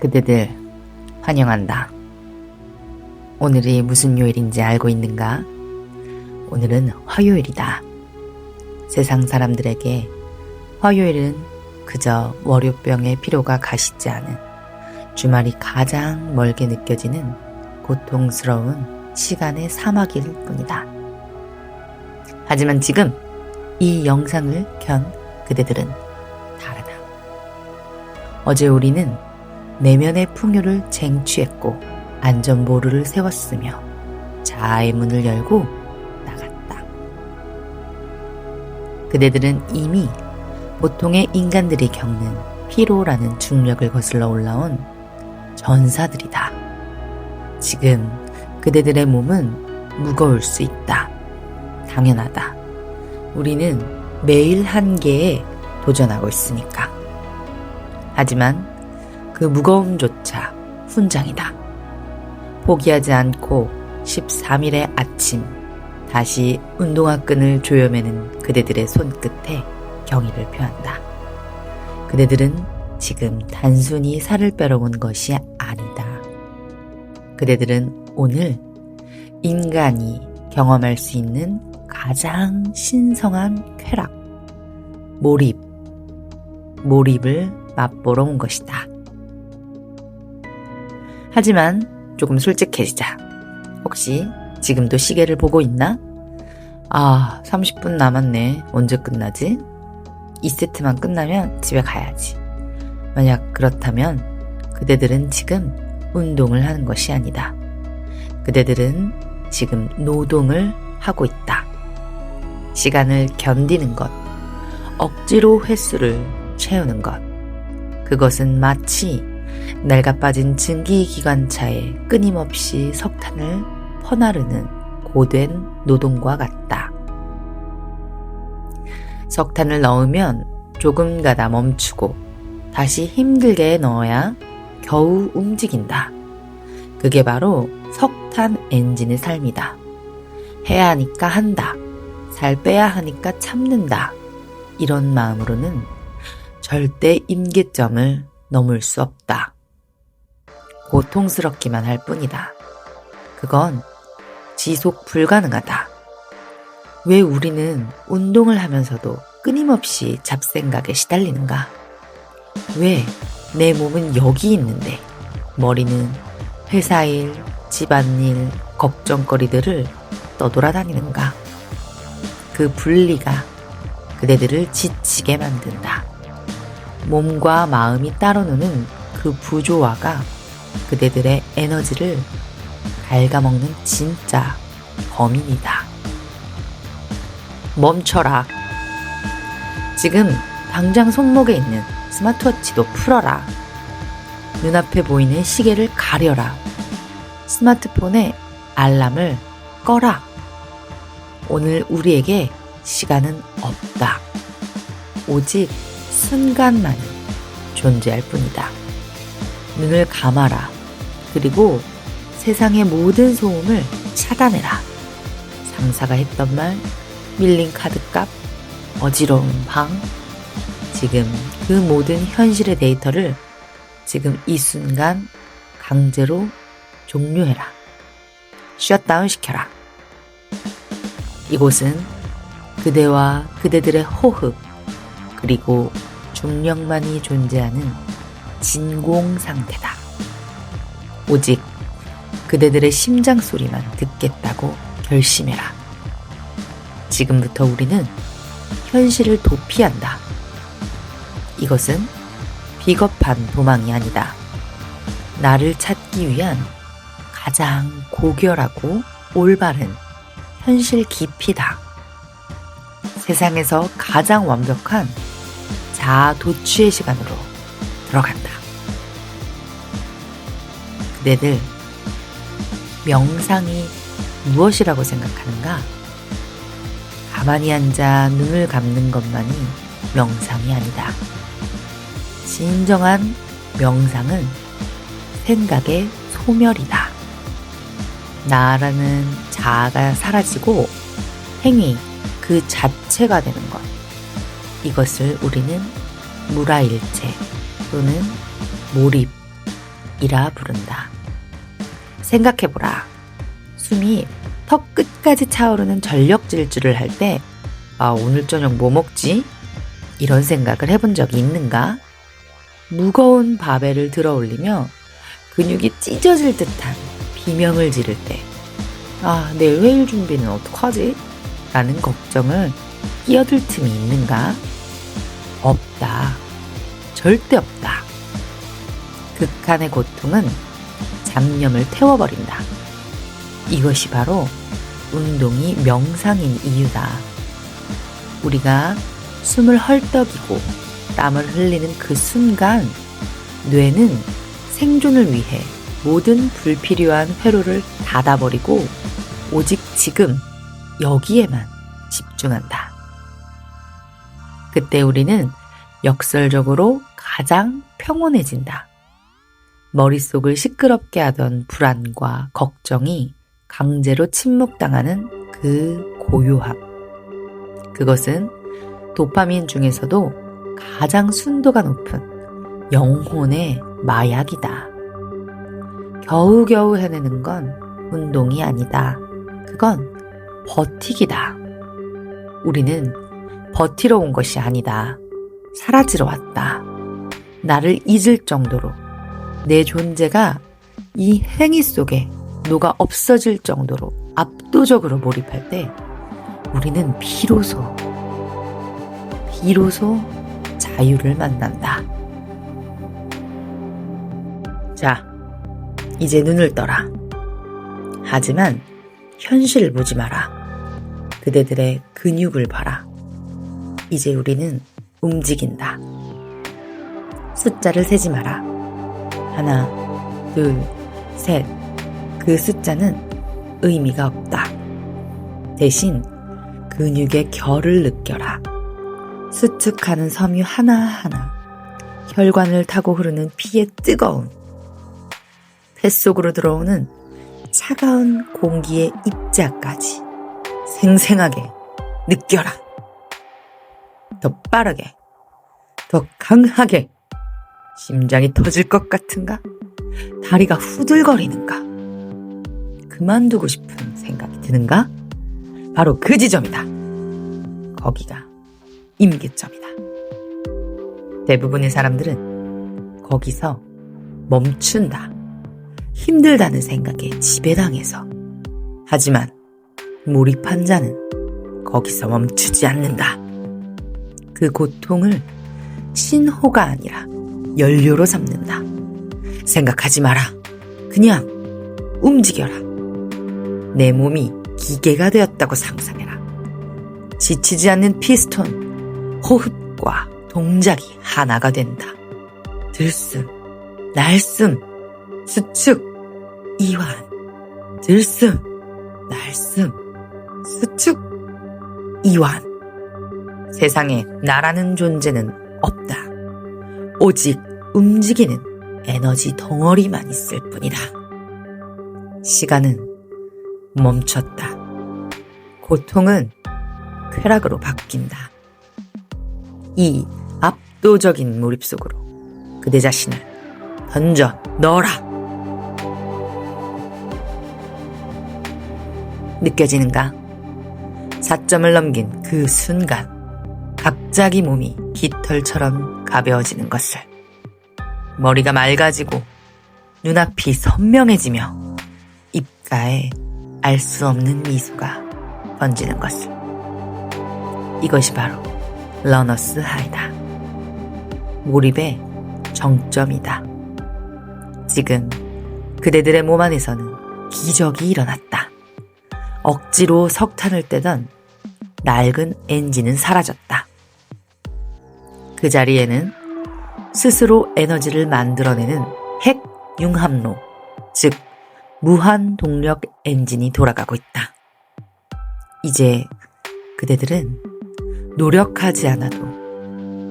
그대들 환영한다. 오늘이 무슨 요일인지 알고 있는가? 오늘은 화요일이다. 세상 사람들에게 화요일은 그저 월요병의 피로가 가시지 않은 주말이 가장 멀게 느껴지는 고통스러운 시간의 사막일 뿐이다. 하지만 지금 이 영상을 켠 그대들은 다르다. 어제 우리는 내면의 풍요를 쟁취했고 안전보루를 세웠으며 자아의 문을 열고 나갔다. 그대들은 이미 보통의 인간들이 겪는 피로라는 중력을 거슬러 올라온 전사들이다. 지금 그대들의 몸은 무거울 수 있다. 당연하다. 우리는 매일 한계에 도전하고 있으니까. 하지만 그 무거움조차 훈장이다. 포기하지 않고 13일의 아침 다시 운동화 끈을 조여매는 그대들의 손끝에 경의를 표한다. 그대들은 지금 단순히 살을 빼러 온 것이 아니다. 그대들은 오늘 인간이 경험할 수 있는 가장 신성한 쾌락, 몰입, 몰입을 맛보러 온 것이다. 하지만 조금 솔직해지자. 혹시 지금도 시계를 보고 있나? 아, 30분 남았네. 언제 끝나지? 2세트만 끝나면 집에 가야지. 만약 그렇다면 그대들은 지금 운동을 하는 것이 아니다. 그대들은 지금 노동을 하고 있다. 시간을 견디는 것, 억지로 횟수를 채우는 것. 그것은 마치 낡아 빠진 증기기관차에 끊임없이 석탄을 퍼나르는 고된 노동과 같다. 석탄을 넣으면 조금 가다 멈추고 다시 힘들게 넣어야 겨우 움직인다. 그게 바로 석탄 엔진의 삶이다. 해야 하니까 한다. 살 빼야 하니까 참는다. 이런 마음으로는 절대 임계점을 넘을 수 없다. 고통스럽기만 할 뿐이다. 그건 지속 불가능하다. 왜 우리는 운동을 하면서도 끊임없이 잡생각에 시달리는가? 왜 내 몸은 여기 있는데 머리는 회사 일, 집안일, 걱정거리들을 떠돌아다니는가? 그 분리가 그대들을 지치게 만든다. 몸과 마음이 따로 노는 그 부조화가 그대들의 에너지를 갉아먹는 진짜 범인이다. 멈춰라. 지금 당장 손목에 있는 스마트워치도 풀어라. 눈앞에 보이는 시계를 가려라. 스마트폰에 알람을 꺼라. 오늘 우리에게 시간은 없다. 오직 순간만이 존재할 뿐이다. 눈을 감아라. 그리고 세상의 모든 소음을 차단해라. 상사가 했던 말, 밀린 카드값, 어지러운 방, 지금 그 모든 현실의 데이터를 지금 이 순간 강제로 종료해라. 셧다운 시켜라. 이곳은 그대와 그대들의 호흡, 그리고 중력만이 존재하는 진공 상태다. 오직 그대들의 심장 소리만 듣겠다고 결심해라. 지금부터 우리는 현실을 도피한다. 이것은 비겁한 도망이 아니다. 나를 찾기 위한 가장 고결하고 올바른 현실 깊이다. 세상에서 가장 완벽한 자아 도취의 시간으로 들어간다. 그대들, 명상이 무엇이라고 생각하는가? 가만히 앉아 눈을 감는 것만이 명상이 아니다. 진정한 명상은 생각의 소멸이다. 나라는 자아가 사라지고 행위 그 자체가 되는 것. 이것을 우리는 무라일체 또는 몰입, 이라 부른다. 생각해보라. 숨이 턱 끝까지 차오르는 전력 질주를 할 때, 아, 오늘 저녁 뭐 먹지? 이런 생각을 해본 적이 있는가? 무거운 바벨을 들어 올리며 근육이 찢어질 듯한 비명을 지를 때, 아, 내일 회의 준비는 어떡하지? 라는 걱정을 끼어들 틈이 있는가? 없다. 절대 없다. 극한의 고통은 잡념을 태워버린다. 이것이 바로 운동이 명상인 이유다. 우리가 숨을 헐떡이고 땀을 흘리는 그 순간 뇌는 생존을 위해 모든 불필요한 회로를 닫아버리고 오직 지금 여기에만 집중한다. 그때 우리는 역설적으로 가장 평온해진다. 머릿속을 시끄럽게 하던 불안과 걱정이 강제로 침묵당하는 그 고요함. 그것은 도파민 중에서도 가장 순도가 높은 영혼의 마약이다. 겨우겨우 해내는 건 운동이 아니다. 그건 버티기다. 우리는 버티러 온 것이 아니다. 사라지러 왔다. 나를 잊을 정도로 내 존재가 이 행위 속에 녹아 없어질 정도로 압도적으로 몰입할 때 우리는 비로소, 비로소 자유를 만난다. 자, 이제 눈을 떠라. 하지만 현실을 보지 마라. 그대들의 근육을 봐라. 이제 우리는 움직인다. 숫자를 세지 마라. 하나, 둘, 셋. 그 숫자는 의미가 없다. 대신 근육의 결을 느껴라. 수축하는 섬유 하나하나. 혈관을 타고 흐르는 피의 뜨거움. 뱃속으로 들어오는 차가운 공기의 입자까지 생생하게 느껴라. 더 빠르게, 더 강하게, 심장이 터질 것 같은가? 다리가 후들거리는가? 그만두고 싶은 생각이 드는가? 바로 그 지점이다. 거기가 임계점이다. 대부분의 사람들은 거기서 멈춘다. 힘들다는 생각에 지배당해서. 하지만 몰입한 자는 거기서 멈추지 않는다. 그 고통을 신호가 아니라 연료로 삼는다. 생각하지 마라. 그냥 움직여라. 내 몸이 기계가 되었다고 상상해라. 지치지 않는 피스톤, 호흡과 동작이 하나가 된다. 들숨, 날숨, 수축, 이완, 들숨, 날숨, 수축, 이완. 세상에 나라는 존재는 없다. 오직 움직이는 에너지 덩어리만 있을 뿐이다. 시간은 멈췄다. 고통은 쾌락으로 바뀐다. 이 압도적인 몰입 속으로 그대 자신을 던져 넣어라. 느껴지는가? 4점을 넘긴 그 순간, 갑자기 몸이 깃털처럼 가벼워지는 것을. 머리가 맑아지고, 눈앞이 선명해지며, 입가에 알 수 없는 미소가 번지는 것을. 이것이 바로 러너스 하이다. 몰입의 정점이다. 지금 그대들의 몸 안에서는 기적이 일어났다. 억지로 석탄을 떼던 낡은 엔진은 사라졌다. 그 자리에는 스스로 에너지를 만들어내는 핵 융합로, 즉, 무한 동력 엔진이 돌아가고 있다. 이제 그대들은 노력하지 않아도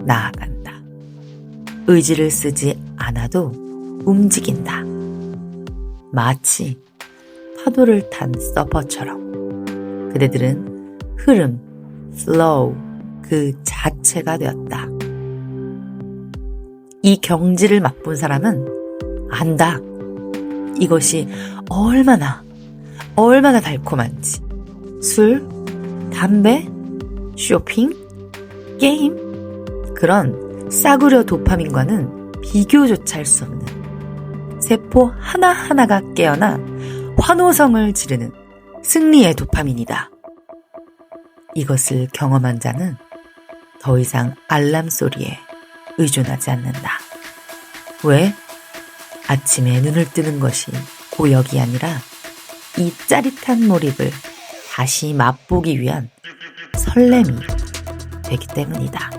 나아간다. 의지를 쓰지 않아도 움직인다. 마치 파도를 탄 서퍼처럼 그대들은 흐름, flow 그 자체가 되었다. 이 경지를 맛본 사람은 안다. 이것이 얼마나, 얼마나 달콤한지. 술, 담배, 쇼핑, 게임, 그런 싸구려 도파민과는 비교조차 할 수 없는 세포 하나하나가 깨어나 환호성을 지르는 승리의 도파민이다. 이것을 경험한 자는 더 이상 알람 소리에 의존하지 않는다. 왜? 아침에 눈을 뜨는 것이 고역이 아니라 이 짜릿한 몰입을 다시 맛보기 위한 설렘이 되기 때문이다.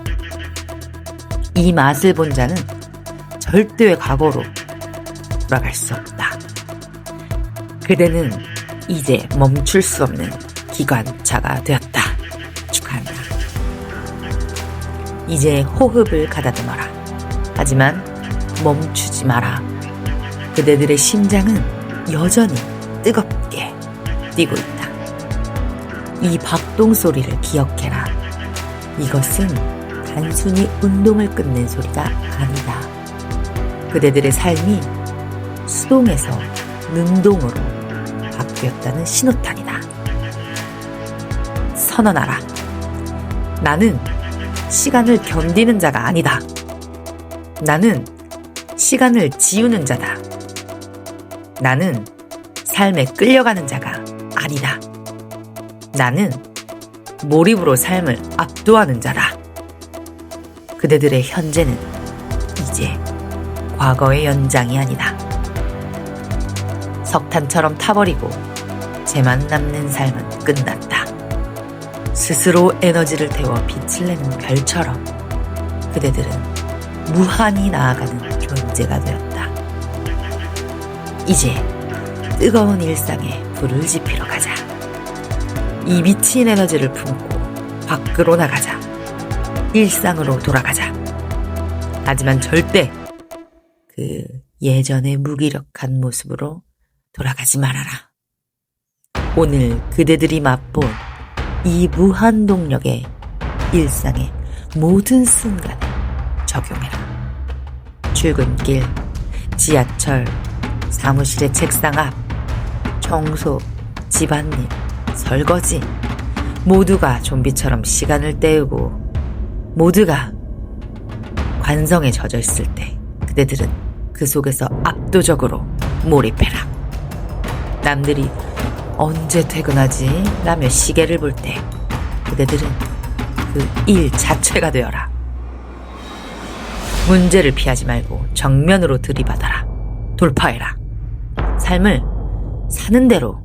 이 맛을 본 자는 절대의 과거로 돌아갈 수 없다. 그대는 이제 멈출 수 없는 기관차가 되었다. 이제 호흡을 가다듬어라. 하지만 멈추지 마라. 그대들의 심장은 여전히 뜨겁게 뛰고 있다. 이 박동 소리를 기억해라. 이것은 단순히 운동을 끝낸 소리가 아니다. 그대들의 삶이 수동에서 능동으로 바뀌었다는 신호탄이다. 선언하라. 나는 시간을 견디는 자가 아니다. 나는 시간을 지우는 자다. 나는 삶에 끌려가는 자가 아니다. 나는 몰입으로 삶을 압도하는 자다. 그대들의 현재는 이제 과거의 연장이 아니다. 석탄처럼 타버리고 재만 남는 삶은 끝났다. 스스로 에너지를 태워 빛을 내는 별처럼 그대들은 무한히 나아가는 존재가 되었다. 이제 뜨거운 일상에 불을 지피러 가자. 이 미친 에너지를 품고 밖으로 나가자. 일상으로 돌아가자. 하지만 절대 그 예전의 무기력한 모습으로 돌아가지 말아라. 오늘 그대들이 맛본 이 무한 동력의 일상의 모든 순간에 적용해라. 출근길, 지하철, 사무실의 책상 앞, 청소, 집안일, 설거지, 모두가 좀비처럼 시간을 때우고 모두가 관성에 젖어 있을 때 그대들은 그 속에서 압도적으로 몰입해라. 남들이 언제 퇴근하지? 라며 시계를 볼 때 그대들은 그 일 자체가 되어라. 문제를 피하지 말고 정면으로 들이받아라. 돌파해라. 삶을 사는 대로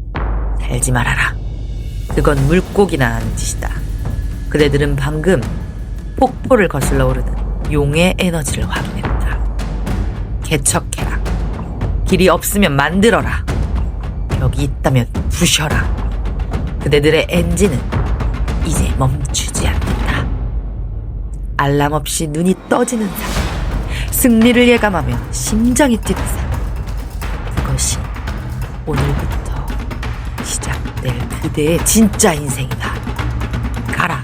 살지 말아라. 그건 물고기나 하는 짓이다. 그대들은 방금 폭포를 거슬러 오르는 용의 에너지를 확인했다. 개척해라. 길이 없으면 만들어라. 벽이 있다면 부셔라. 그대들의 엔진은 이제 멈추지 않는다. 알람 없이 눈이 떠지는 삶. 승리를 예감하며 심장이 뛰는 삶. 그것이 오늘부터 시작될 그대의 진짜 인생이다. 가라.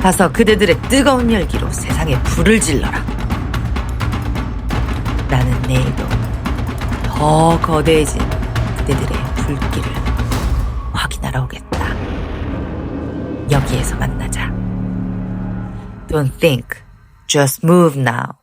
가서 그대들의 뜨거운 열기로 세상에 불을 질러라. 나는 내일도 더 거대해진 그대들의 불길을 확인하러 오겠다. 여기에서 만나자. Don't think, just move now.